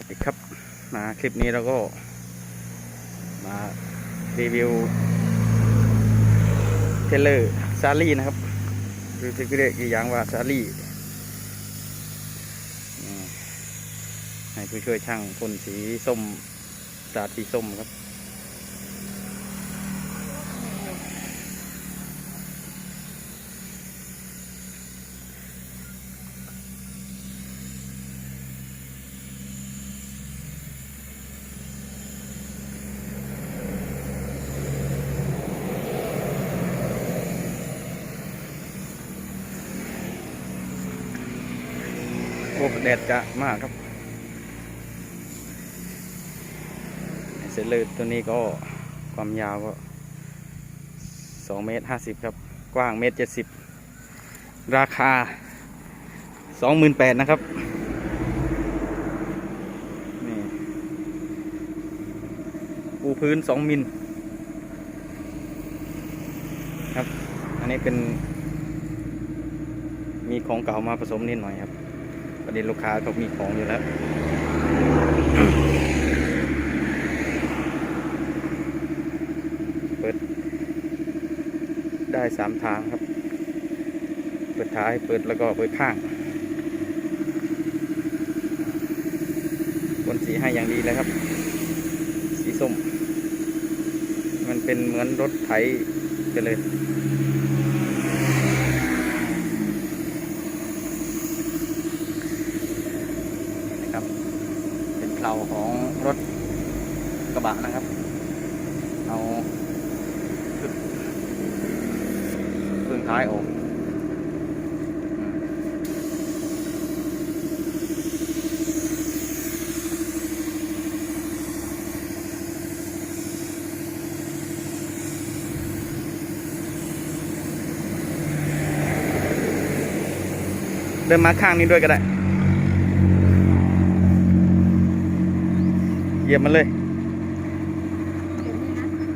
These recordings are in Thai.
วัสดีครับมาคลิปนี้เราก็ มารีวิวเทเลอร์ซารี่นะครับรือที่เรียกอีกอย่างว่าซารี่ให้ผู้ช่วยช่างพ่นสีส้มสาดสีส้มครับ แดดจะมากครับเซเลอร์ตัวนี้ก็ความยาวก็สองเมตรห้าสิบครับ กว้างเมตรเจ็ดสิบราคาสองหมื่นแปดนะครับนี่ปูพื้นสองมิลครับ อันนี้เป็นมีของเก่ามาผสมนิดหน่อยครับ ประเด็นลูกค้าเขามีของอยู่แล้วเปิด ได้สามทางครับ เปิดท้ายเปิดแล้วก็เปิดข้างบนสีให้อย่างดีเลยครับ สีส้ม มันเป็นเหมือนรถไถไปเลย นะครับ เป็นเพลา ของรถกระบะนะครับ เอาเครื่งท้ายออกเดินมาข้างนี้ด้วยก็ได้ เหยียบมันเลย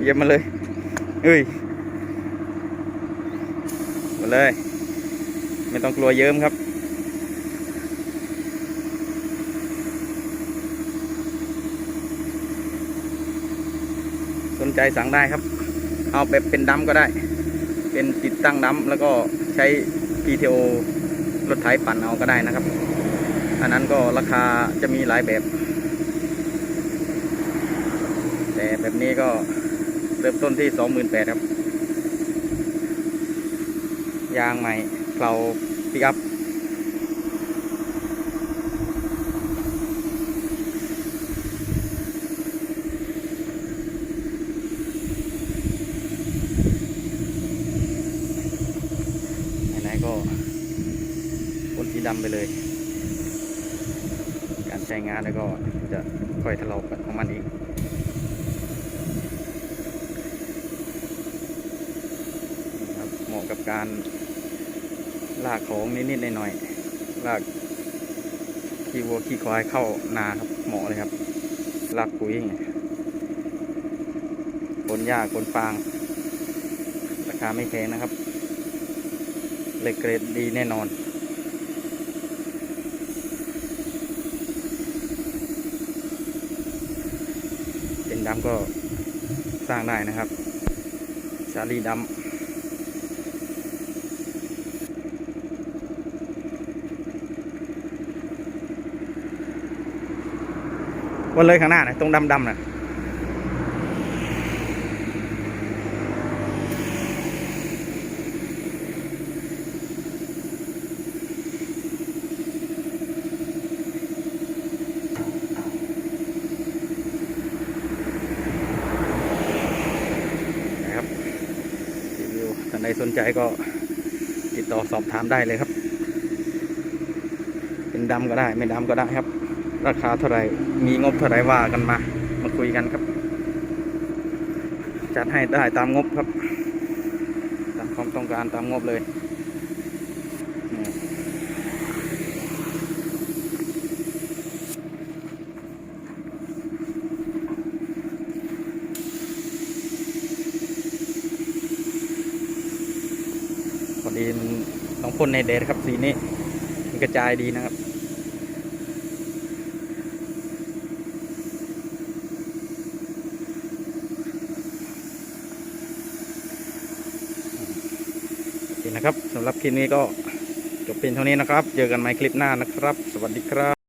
เหยียบมันเลยเอ้ยมาเลย ไม่ต้องกลัวเยิ้มครับสนใจสั่งได้ครับ เอาแบบเป็นดัมก็ได้ เป็นติดตั้งดัมแล้วก็ใช้ PTO รถไถปั่นเอาก็ได้นะครับ อันนั้นก็ราคาจะมีหลายแบบ แบบนี้ก็เริ่มต้นที่สองหมื่นแปดครับ ยางใหม่เพลาปิกอัพไหนๆก็พ่นสีดำไปเลย การใช้งานแล้วก็จะค่อยทะเลาะกันของมันอีก ครับเหมาะ การลากของนิดๆหน่อยๆลากขี้วัวขี้ควายเข้านาครับเหมาะเลยครับลากปุ๋ยไงขนหญ้าขนฟาง ราคาไม่แพงนะครับเหล็กเกรดดีแน่นอนเป็นดำก็สร้างได้นะครับสาลีดำ วนเลยข้างหน้านะตรงดำดำนะนะครับรีวิวท่านใดสนใจก็ติดต่อสอบถามได้เลยครับ เป็นดำก็ได้ ไม่ดำก็ได้ครับ ราคาเท่าไหร่ มีงบเท่าไหร่ว่ากันมา มาคุยกันครับ จัดให้ได้ตามงบครับ ตามความต้องการตามงบเลยพอดีมันต้องพ่นในเดทครับสีนี้มันกระจายดีนะครับ นะครับสำหรับคลิปนี้ก็จบเป็นเท่านี้นะครับ เจอกันใหม่คลิปหน้านะครับ สวัสดีครับ